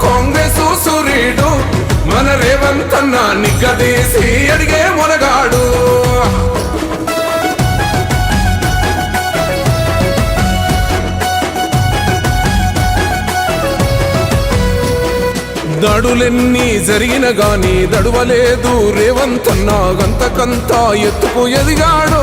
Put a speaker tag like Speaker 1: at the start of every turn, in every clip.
Speaker 1: కాంగ్రెస్ సూర్యుడు మన రేవంత్ అన్న నిగ్గదీసి అడిగే మొనగాడు. దాడులెన్ని జరిగిన గాని దడువలేదు రేవంత్ అన్న. గంతకంతా ఎత్తుకు ఎదిగాడో.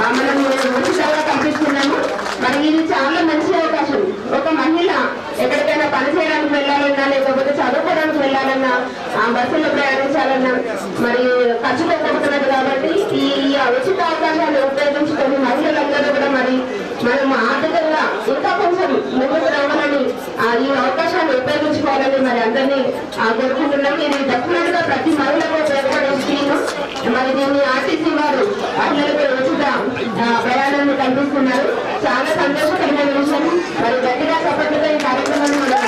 Speaker 2: మనం ఉచితంగా కల్పిస్తున్నాము మరి ఇది చాలా మంచి అవకాశం. ఒక మహిళ ఎక్కడికైనా పని చేయడానికి వెళ్ళాలన్నా లేకపోతే చదువుకోవడానికి వెళ్ళాలన్నా ఆ బస్సులో ప్రయాణించాలన్నా మరి ఖర్చు పెట్టబడుతున్నది కాబట్టి ఈ ఉచిత అవకాశాన్ని ఉపయోగించుకొని మహిళలందరూ కూడా మరి మనం ఆర్థికంగా ఇంకా కొంచెం ముందుకు రావాలని ఆ, ఈ అవకాశాన్ని ఉపయోగించుకోవాలని మరి అందరినీ ఆ, కోరుకుంటున్నాం. ఇది డెఫినెట్గా ప్రతి మహిళ ఉపయోగపడే స్కీమ్ మరి దీన్ని ఆర్టీసీ వారు మహిళలకు ఉచిత ఆ, ప్రయాణాన్ని కల్పిస్తున్నారు. చాలా సంతోషకరమైన విషయం. మరి గట్టిగా చప్పట్లతో ఈ కార్యక్రమాన్ని మనం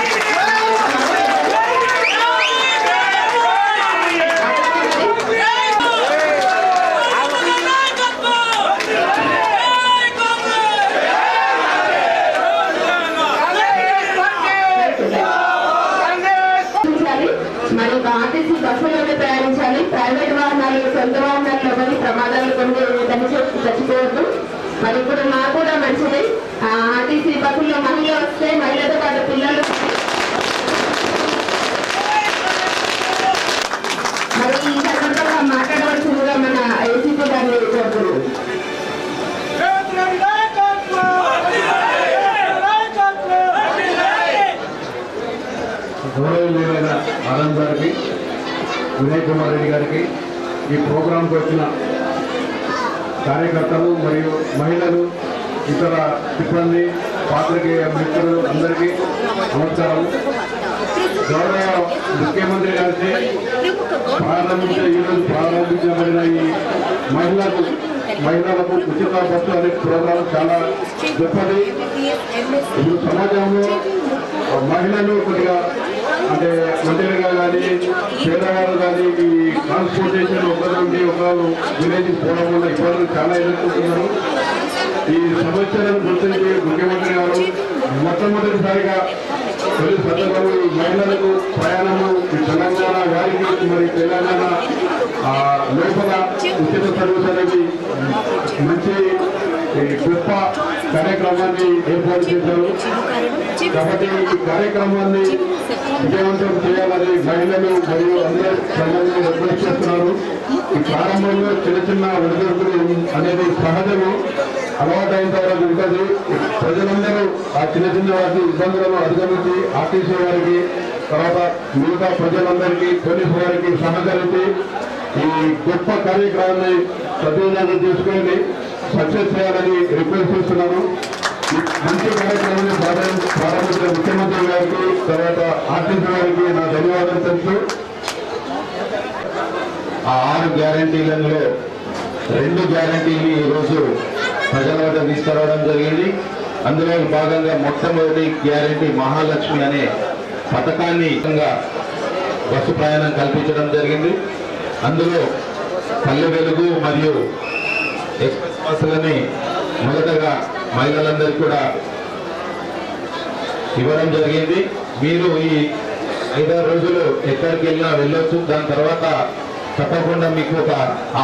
Speaker 2: ప్రయాణించాలి మరి ఒక ఆర్టీసీ బస్సులోనే ప్రయాణించాలి ప్రైవేట్ వాహనాలు సొంత వాహనాల్లో కొన్ని ప్రమాదాలు కొన్ని కలిసి చచ్చిపోవద్దు మరి ఇప్పుడు నాకు కూడా మంచిది ఆ ఆర్టీసీ బస్సుల్లో మహిళ వస్తే మహిళతో పాటు పిల్లలు మరి ఈ సందర్భంగా మాట్లాడవలసిందిగా మన ఏసీపీ గారిని కోరుతున్నాను
Speaker 3: గౌరవనీయులైన ఆనంద్ గారికి వినయ్ కుమార్ రెడ్డి గారికి ఈ ప్రోగ్రాంకి వచ్చిన కార్యకర్తలు మరియు మహిళలు ఇతర సిబ్బంది పాత్రికేయ మిత్రులు అందరికీ నమస్కారం. గౌరవ ముఖ్యమంత్రి గారిచే ప్రారంభించ ఈరోజు ప్రారంభించబడిన ఈ మహిళలకు మహిళలకు ఉచిత బస్సు అనే ప్రోగ్రాం చాలా గొప్పది. ఇప్పుడు సమాజంలో మహిళలు కొద్దిగా అంటే మంత్రిగా కానీ పేదవారు కానీ ఈ ట్రాన్స్పోర్టేషన్ ఒక నుండి ఒక విలేజ్ పోవడం వల్ల ఇబ్బందులు చాలా ఎదుర్కొంటున్నారు. ఈ సమస్యలను గుర్తించి ముఖ్యమంత్రి గారు మొట్టమొదటిసారిగా తొలి సందర్భంలో ఈ మహిళలకు ప్రయాణము ఈ తెలంగాణ వారికి మరి తెలంగాణ లోపల ఉచిత సర్వీస్ అనేది మంచి గొప్ప కార్యక్రమాన్ని ఏర్పాటు చేశారు. కాబట్టి ఈ కార్యక్రమాన్ని విజయవంతం చేయాలని మహిళలు మరియు అందరూ సంఘాన్ని రిక్వెస్ట్ చేస్తున్నారు. ఈ ప్రారంభంలో చిన్న చిన్న ఒడిదొడుకులు అనేది సహజము అలవాటైన తర్వాత ఉంటుంది. ప్రజలందరూ ఆ చిన్న చిన్న వాటి ఇబ్బందులను అధిగమించి ఆర్టీసీ వారికి తర్వాత మిగతా ప్రజలందరికీ పోలీసు వారికి సహకరించి ఈ గొప్ప కార్యక్రమాన్ని సద్వినియోగం చేసుకొని సక్సెస్ చేయాలని రిక్వెస్ట్ చేస్తున్నాను. మంచి కార్యక్రమాన్ని ప్రారంభ ప్రారంభించిన ముఖ్యమంత్రి గారికి తర్వాత ఆర్థిక గారికి నా ధన్యవాదాలు. తెలుసు
Speaker 4: ఆ ఆరు గ్యారంటీలలో రెండు గ్యారంటీలు ఈరోజు ప్రజల వద్ద తీసుకురావడం జరిగింది అందులో భాగంగా మొట్టమొదటి గ్యారంటీ మహాలక్ష్మి అనే పథకాన్ని ఇంకా బస్సు ప్రయాణం కల్పించడం జరిగింది అందులో పల్లె వెలుగు మరియు ఎక్స్ప్రెస్ బస్సులని మొదటగా మహిళలందరికీ కూడా ఇవ్వడం జరిగింది. మీరు ఈ ఐదారు రోజులు ఎక్కడికి వెళ్ళినా వెళ్ళొచ్చు. దాని తర్వాత తప్పకుండా మీకు ఒక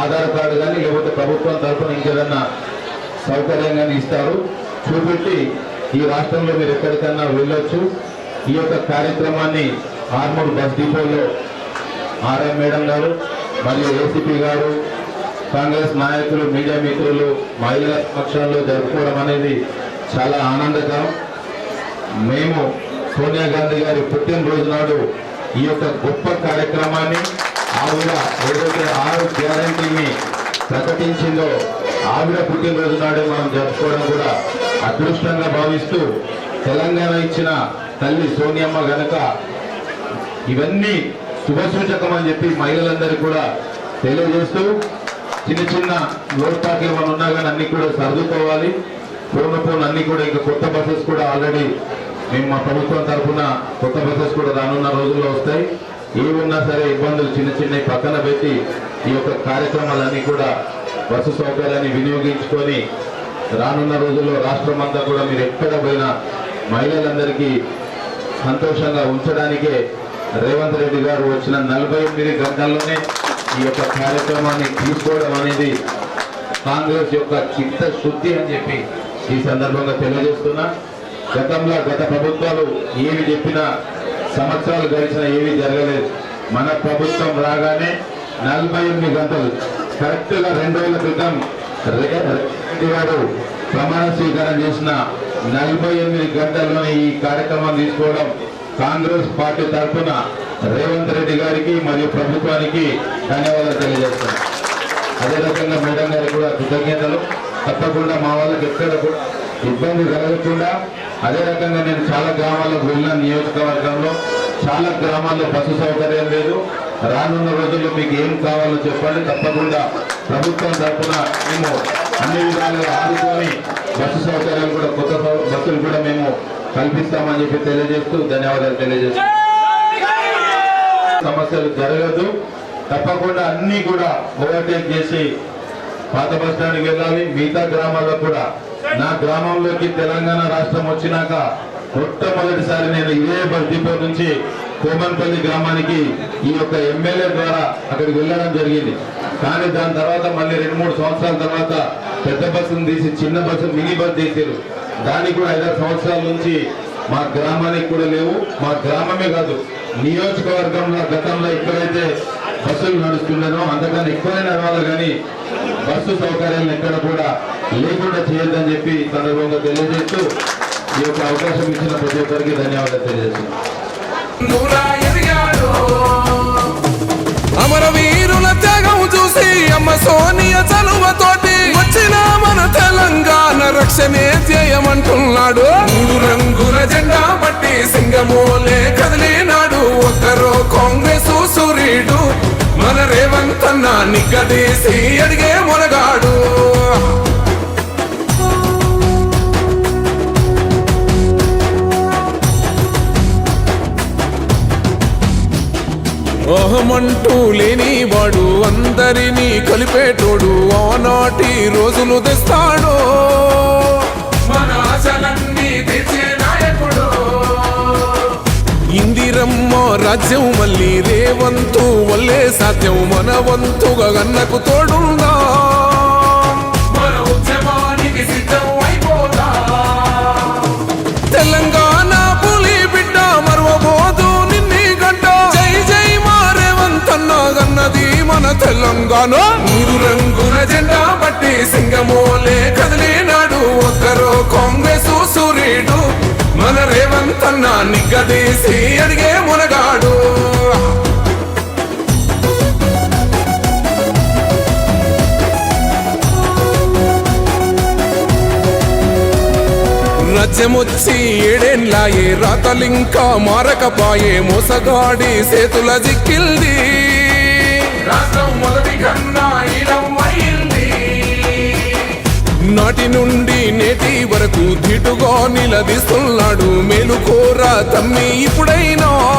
Speaker 4: ఆధార్ కార్డు కానీ లేకపోతే ప్రభుత్వం తరఫున ఇంకేదన్నా సౌకర్యం కానీ ఇస్తారు. చూపెట్టి ఈ రాష్ట్రంలో మీరు ఎక్కడికన్నా వెళ్ళొచ్చు. ఈ యొక్క కార్యక్రమాన్ని ఆర్మూర్ బస్ డిపోలో ఆర్ఎం మేడం గారు మరియు ఏసీపీ గారు కాంగ్రెస్ నాయకులు మీడియా మిత్రులు మహిళా పక్షంలో జరుపుకోవడం అనేది చాలా ఆనందకరం. మేము సోనియా గాంధీ గారి పుట్టినరోజు నాడు ఈ యొక్క గొప్ప కార్యక్రమాన్ని ఆవిడ ఏదైతే ఆరు గ్యారంటీని ప్రకటించిందో ఆవిడ పుట్టినరోజు నాడే మనం జరుపుకోవడం కూడా అదృష్టంగా భావిస్తూ తెలంగాణ ఇచ్చిన తల్లి సోనియమ్మ గనక ఇవన్నీ శుభసూచకం అని చెప్పి మహిళలందరికీ కూడా తెలియజేస్తూ చిన్న చిన్న లోటుపాట్లు ఏమైనా ఉన్నా కానీ అన్ని కూడా సర్దుకోవాలి. ఫోన్ ఫోన్ అన్ని కూడా ఇంకా కొత్త బస్సెస్ కూడా ఆల్రెడీ మేము మా ప్రభుత్వం తరఫున కొత్త బస్సెస్ కూడా రానున్న రోజుల్లో వస్తాయి. ఏవి ఉన్నా సరే ఇబ్బందులు చిన్న చిన్నవి పక్కన పెట్టి ఈ యొక్క కార్యక్రమాలన్నీ కూడా బస్సు సౌకర్యాన్ని వినియోగించుకొని రానున్న రోజుల్లో రాష్ట్రం అంతా కూడా మీరు ఎక్కడ పోయినా మహిళలందరికీ సంతోషంగా ఉంచడానికే రేవంత్ రెడ్డి గారు వచ్చిన నలభై ఎనిమిది గంటల్లోనే ఈ యొక్క కార్యక్రమాన్ని తీసుకోవడం అనేది కాంగ్రెస్ యొక్క చిత్తశుద్ధి అని చెప్పి ఈ సందర్భంగా తెలియజేస్తున్నా. గతంలో గత ప్రభుత్వాలు ఏమి చెప్పినా సంవత్సరాలు గడిచినా ఏమీ జరగలేదు. మన ప్రభుత్వం రాగానే నలభై ఎనిమిది గంటలు కరెక్ట్గా రెండు వేల క్రితం రెడ్డి గారు ప్రమాణ స్వీకారం చేసిన నలభై ఎనిమిది గంటల్లోనే ఈ కార్యక్రమం తీసుకోవడం కాంగ్రెస్ పార్టీ తరఫున రేవంత్ రెడ్డి గారికి మరియు ప్రభుత్వానికి ధన్యవాదాలు తెలియజేస్తాను. అదే రకంగా మేడం గారికి కూడా కృతజ్ఞతలు. తప్పకుండా మా వాళ్ళకి ఎక్కడ కూడా ఇబ్బంది కలగకుండా అదే రకంగా నేను చాలా గ్రామాలకు వెళ్ళిన నియోజకవర్గంలో చాలా గ్రామాల్లో బస్సు సౌకర్యం లేదు. రానున్న రోజుల్లో మీకు ఏం కావాలో చెప్పండి. తప్పకుండా ప్రభుత్వం తరఫున మేము అన్ని విధాలుగా ఆదుకొని బస్సు సౌకర్యాలు కూడా కొత్త బస్సులు కూడా మేము కల్పిస్తామని చెప్పి తెలియజేస్తూ ధన్యవాదాలు తెలియజేస్తాం సమస్యలు జరగదు. తప్పకుండా అన్ని కూడా ఓవర్టేక్ చేసి పాత బస్ స్టాండ్కి వెళ్ళాలి. మిగతా గ్రామాల్లో కూడా. నా గ్రామంలోకి తెలంగాణ రాష్ట్రం వచ్చినాక మొట్టమొదటిసారి నేను ఇదే బస్తిపో నుంచి కోమన్పల్లి గ్రామానికి ఈ యొక్క ఎమ్మెల్యే ద్వారా అక్కడికి వెళ్ళడం జరిగింది. కానీ దాని తర్వాత మళ్ళీ రెండు మూడు సంవత్సరాల తర్వాత పెద్ద బస్సును తీసి చిన్న బస్సు మినీ బస్ తీసారు దానికి కూడా ఐదారు సంవత్సరాల నుంచి మా గ్రామానికి కూడా లేవు. మా గ్రామమే కాదు నియోజకవర్గంలో గతంలో ఎక్కడైతే బస్సులు నడుస్తున్నానో అంతకన్నా ఎక్కువనే నడవాలి కానీ బస్సు సౌకర్యాలను ఎక్కడ కూడా లేకుండా చేయొద్దని చెప్పి సందర్భంగా తెలియజేస్తూ ఈ యొక్క అవకాశం ఇచ్చిన ప్రతి ఒక్కరికి ధన్యవాదాలు తెలియజేస్తున్నాను
Speaker 1: అమరవీరుల త్యాగం చూసి అమ్మ సోనియ చలువతోటి వచ్చిన మన తెలంగాణ రక్షణే చేయమంటున్నాడు రంగుల జెండా పట్టి సింగమోలే వీడు మన రేవంతన్న నిగ్గదీసి అడిగే మునగాడు. అహమంటూ లేని వాడు అందరినీ కలిపేటోడు ఆనాటి రోజులు తెస్తాడు. మన రాజ్యం మళ్ళీ రేవంతు వల్లే సాధ్యం మన వంతుగా గన్నకు తోడుందా? మన తెలంగాణ పులి బిడ్డ మరవబోదు నిన్ని గంట. జై జై మారేవంతన్న గన్నది మన తెలంగాణ. మూడు రంగుల జెండా పట్టి సింగమోలే కదిలినాడు ఒక్కరో కాంగ్రెస్ సూర్యుడు. మన రేవంతన్న నిగ్గదీసి అడిగే మునగాడు. రాజ్యమొచ్చి ఏడేన్లాయే రాతలింకా మారకపాయే మోసగాడి సేతుల జిక్కిల్ది. వరకు ధీటుగా నిలదీస్తున్నాడు మేలుకోరా తమ్మి ఇప్పుడైనా.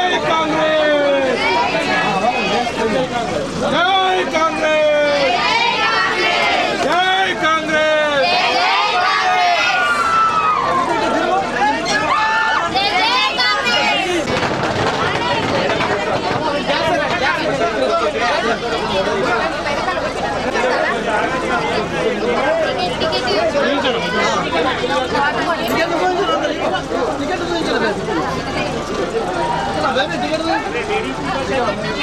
Speaker 1: টিকিট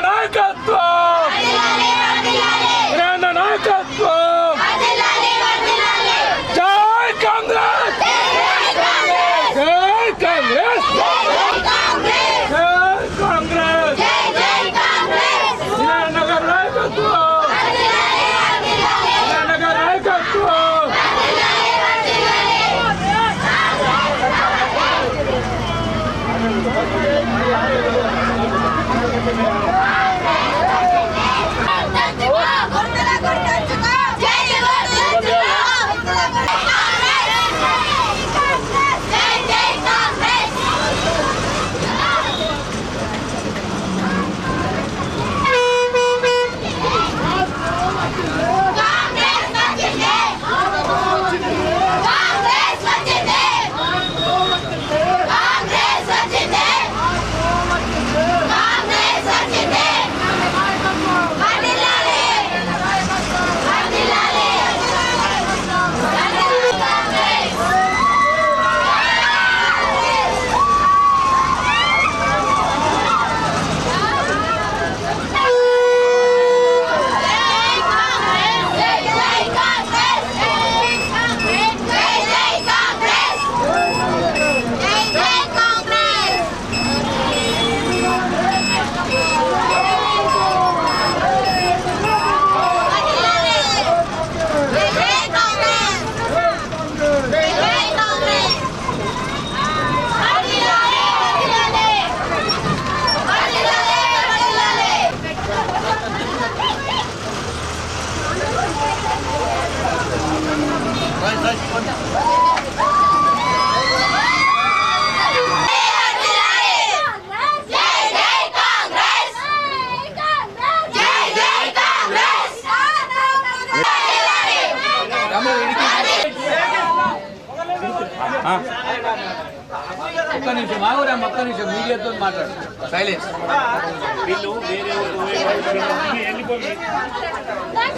Speaker 5: ఒక్క నిమిషం
Speaker 6: ఆగురా ఒక్క నిమిషం. మీడియాతో మాట్లాడు. సైలెన్స్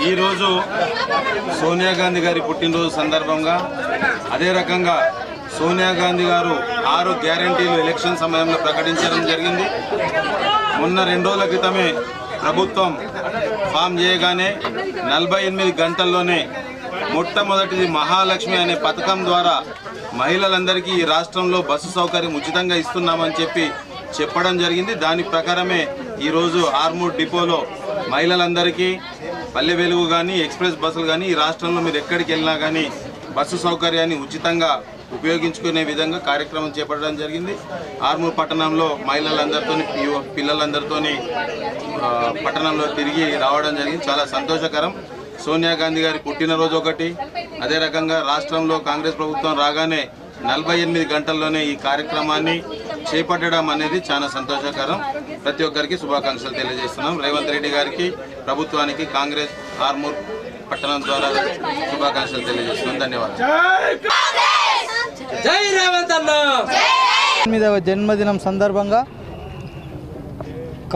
Speaker 4: ఈరోజు సోనియా గాంధీ గారి పుట్టినరోజు సందర్భంగా అదే రకంగా సోనియా గాంధీ గారు ఆరు గ్యారంటీలు ఎలక్షన్ సమయంలో ప్రకటించడం జరిగింది. మొన్న రెండు రోజుల క్రితమే ప్రభుత్వం ఫామ్ చేయగానే నలభై ఎనిమిది గంటల్లోనే మొట్టమొదటిది మహాలక్ష్మి అనే పథకం ద్వారా మహిళలందరికీ ఈ రాష్ట్రంలో బస్సు సౌకర్యం ఉచితంగా ఇస్తున్నామని చెప్పి చెప్పడం జరిగింది. దాని ప్రకారమే ఈరోజు ఆర్మూర్ డిపోలో మహిళలందరికీ పల్లె వెలుగు కానీ ఎక్స్ప్రెస్ బస్సులు కానీ ఈ రాష్ట్రంలో మీరు ఎక్కడికి వెళ్ళినా కానీ బస్సు సౌకర్యాన్ని ఉచితంగా ఉపయోగించుకునే విధంగా కార్యక్రమం చేపట్టడం జరిగింది. ఆర్మూర్ పట్టణంలో మహిళలందరితో పిల్లలందరితో పట్టణంలో తిరిగి రావడం జరిగింది. చాలా సంతోషకరం. సోనియా గాంధీ గారి పుట్టినరోజు ఒకటి అదే రకంగా రాష్ట్రంలో కాంగ్రెస్ ప్రభుత్వం రాగానే నలభై ఎనిమిది గంటల్లోనే ఈ కార్యక్రమాన్ని చేపట్టడం అనేది చాలా సంతోషకరం. ప్రతి ఒక్కరికి శుభాకాంక్షలు తెలియజేస్తున్నాం. రేవంత్ రెడ్డి గారికి ప్రభుత్వానికి కాంగ్రెస్ ఆర్మూర్ పట్టణం ద్వారా శుభాకాంక్షలు తెలియజేస్తున్నాం. ధన్యవాదాలు.
Speaker 6: జై రేవంత్ అన్న!
Speaker 7: ఎనిమిదవ జన్మదినం సందర్భంగా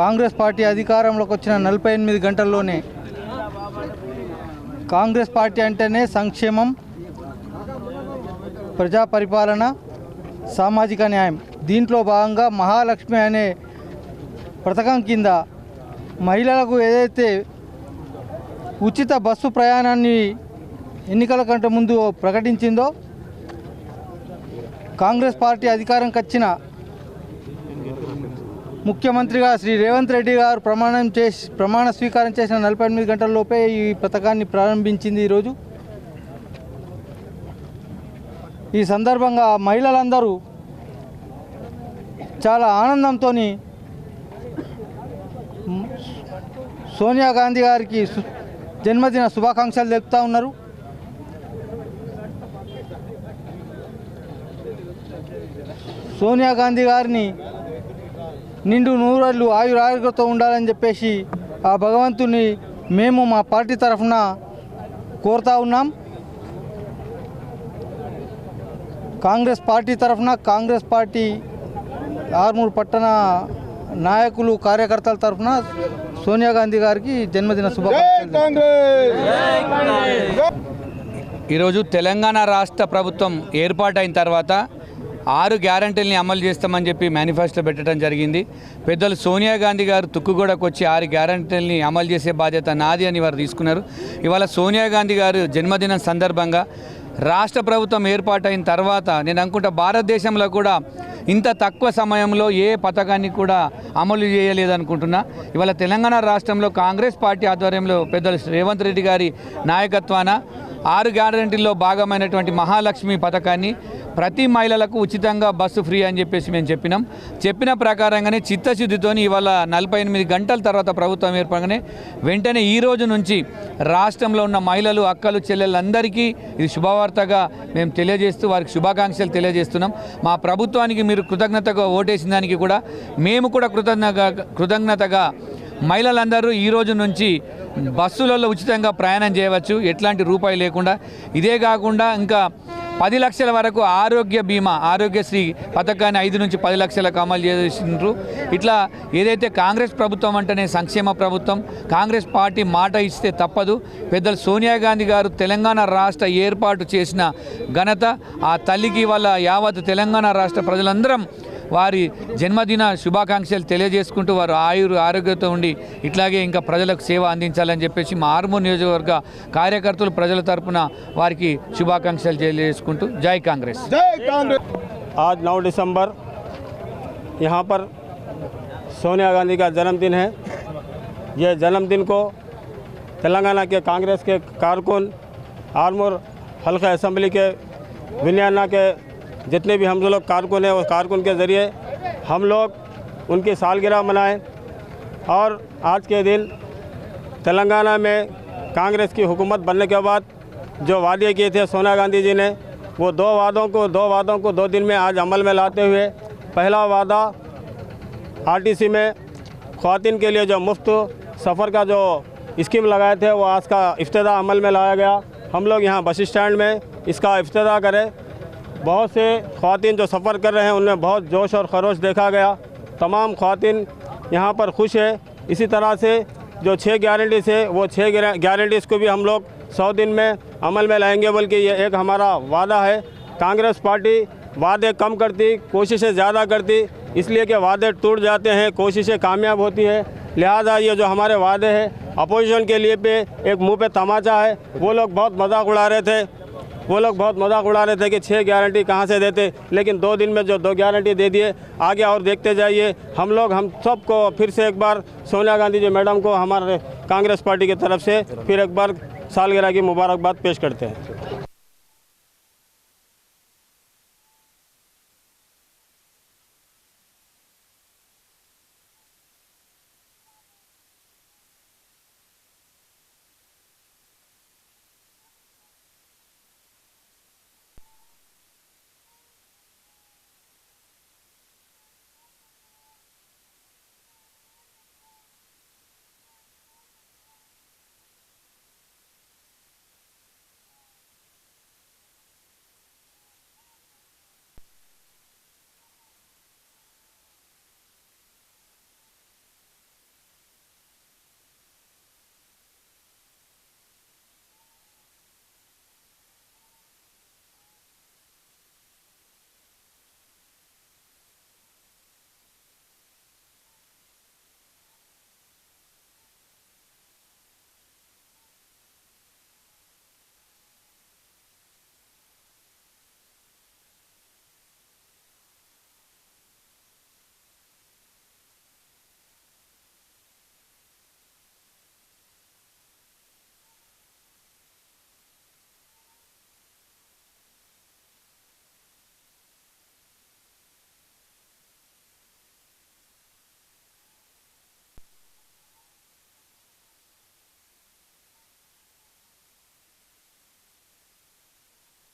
Speaker 7: కాంగ్రెస్ పార్టీ అధికారంలోకి వచ్చిన నలభై ఎనిమిది గంటల్లోనే కాంగ్రెస్ పార్టీ అంటేనే సంక్షేమం ప్రజా పరిపాలన సామాజిక న్యాయం. దీంట్లో భాగంగా మహాలక్ష్మి అనే పథకం కింద మహిళలకు ఏదైతే ఉచిత బస్సు ప్రయాణాన్ని ఎన్నికల కంటే ముందు ప్రకటించిందో కాంగ్రెస్ పార్టీ అధికారంకి వచ్చిన ముఖ్యమంత్రిగా శ్రీ రేవంత్ రెడ్డి గారు ప్రమాణం చేసి ప్రమాణ స్వీకారం చేసిన నలభై ఎనిమిది గంటల లోపే ఈ పథకాన్ని ప్రారంభించింది ఈరోజు. ఈ సందర్భంగా మహిళలందరూ చాలా ఆనందంతో సోనియా గాంధీ గారికి జన్మదిన శుభాకాంక్షలు తెలుపుతూ ఉన్నారు. సోనియా గాంధీ గారిని నిండు నూరేళ్ళు ఆయురారోగ్యంతో ఉండాలని చెప్పేసి ఆ భగవంతుని మేము మా పార్టీ తరఫున కోరుతా ఉన్నాం. కాంగ్రెస్ పార్టీ తరఫున కాంగ్రెస్ పార్టీ ఆర్మూరు పట్టణ నాయకులు కార్యకర్తల తరఫున సోనియా గాంధీ గారికి జన్మదిన శుభాకాంక్షలు
Speaker 6: ఈరోజు తెలంగాణ రాష్ట్ర ప్రభుత్వం ఏర్పాటైన తర్వాత ఆరు గ్యారంటీలని అమలు చేస్తామని చెప్పి మేనిఫెస్టో పెట్టడం జరిగింది. పెద్దలు సోనియా గాంధీ గారు తుక్కుగూడకు వచ్చి ఆరు గ్యారంటీలని అమలు చేసే బాధ్యత నాది అని వారు తీసుకున్నారు. ఇవాళ సోనియా గాంధీ గారు జన్మదినం సందర్భంగా రాష్ట్ర ప్రభుత్వం ఏర్పాటైన తర్వాత నేను అనుకుంటా భారతదేశంలో కూడా ఇంత తక్కువ సమయంలో ఏ పథకాన్ని కూడా అమలు చేయలేదనుకుంటున్నా. ఇవాళ తెలంగాణ రాష్ట్రంలో కాంగ్రెస్ పార్టీ ఆధ్వర్యంలో పెద్దలు రేవంత్ రెడ్డి గారి నాయకత్వాన ఆరు గ్యారంటీల్లో భాగమైనటువంటి మహాలక్ష్మి పథకాన్ని ప్రతి మహిళలకు ఉచితంగా బస్సు ఫ్రీ అని చెప్పేసి మేము చెప్పినాం. చెప్పిన ప్రకారంగానే చిత్తశుద్ధితోని ఇవాళ నలభై ఎనిమిది గంటల తర్వాత ప్రభుత్వం ఏర్పడగానే వెంటనే ఈ రోజు నుంచి రాష్ట్రంలో ఉన్న మహిళలు అక్కలు చెల్లెలందరికీ ఇది శుభవార్తగా మేము తెలియజేస్తూ వారికి శుభాకాంక్షలు తెలియజేస్తున్నాం. మా ప్రభుత్వానికి మీరు కృతజ్ఞతగా ఓటేసిన దానికి కూడా మేము కూడా కృతజ్ఞ కృతజ్ఞతగా మహిళలందరూ ఈ రోజు నుంచి బస్సులలో ఉచితంగా ప్రయాణం చేయవచ్చు. ఎట్లాంటి రూపాయి లేకుండా. ఇదే కాకుండా ఇంకా పది లక్షల వరకు ఆరోగ్య బీమా ఆరోగ్యశ్రీ పథకాన్ని ఐదు నుంచి పది లక్షలకు అమలు చేసినారు ఇట్లా ఏదైతే కాంగ్రెస్ ప్రభుత్వం అంటేనే సంక్షేమ ప్రభుత్వం కాంగ్రెస్ పార్టీ మాట ఇస్తే తప్పదు. పెద్దలు సోనియా గాంధీ గారు తెలంగాణ రాష్ట్ర ఏర్పాటు చేసిన ఘనత ఆ తల్లికి వాళ్ళ యావత్ తెలంగాణ రాష్ట్ర ప్రజలందరం వారి జన్మదిన శుభాకాంక్షలు తెలియజేసుకుంటూ వారు ఆయురు ఆరోగ్యంతో ఉండి ఇట్లాగే ఇంకా ప్రజలకు సేవ అందించాలని చెప్పేసి మా ఆర్మూర్ నియోజకవర్గ కార్యకర్తలు ప్రజల తరపున వారికి శుభాకాంక్షలు తెలియజేసుకుంటూ జై కాంగ్రెస్
Speaker 8: आज 9 दिसंबर यहाँ पर सोनिया गांधी का जन्मदिन है ये जन्मदिन को तेलंगाना के कांग्रेस के कारकुन आर्मूर हल्का असम्बली के विन्याना के जितने भी हम लोग कारकुन हैं, उस कारकुन के ज़रिए हम लोग उनकी सालगिरह मनाएँ। और आज के दिन तेलंगाना में कांग्रेस की हुकूमत बनने के बाद जो वादे किए थे सोनिया गांधी जी ने, वो दो वादों को, दो वादों को दो दिन में आज अमल में लाते हुए, पहला वादा आरटीसी में ख़वातीन के लिए जो मुफ़्त सफ़र का जो स्कीम लगाए थे, वो आज का इफ्तः अमल में लाया गया। हम लोग यहाँ बस स्टैंड में इसका इफ्तः करें। बहुत से ख़वातीन जो सफ़र कर रहे हैं, उनमें बहुत जोश और खरोश देखा गया। तमाम ख़वातीन यहाँ पर खुश है। इसी तरह से जो छः गारंटीज़ है, वो छः गारंटीज़ को भी हम लोग सौ दिन में अमल में लाएँगे, बल्कि ये एक हमारा वादा है। कांग्रेस पार्टी वादे कम करती, कोशिशें ज़्यादा करती, इसलिए कि वादे टूट जाते हैं, कोशिशें कामयाब होती है। लिहाजा ये जो हमारे वादे हैं, अपोजिशन के लिए पे एक मुँह पे तमाचा है। वो लोग बहुत मज़ाक उड़ा रहे थे। वो लोग बहुत मज़ाक उड़ा रहे थे कि छः गारंटी कहाँ से देते, लेकिन दो दिन में जो दो गारंटी दे दिए, आगे और देखते जाइए। हम लोग, हम सबको फिर से एक बार सोनिया गांधी जी मैडम को हमारे कांग्रेस पार्टी की तरफ़ से फिर एक बार सालगिरह की मुबारकबाद पेश करते हैं।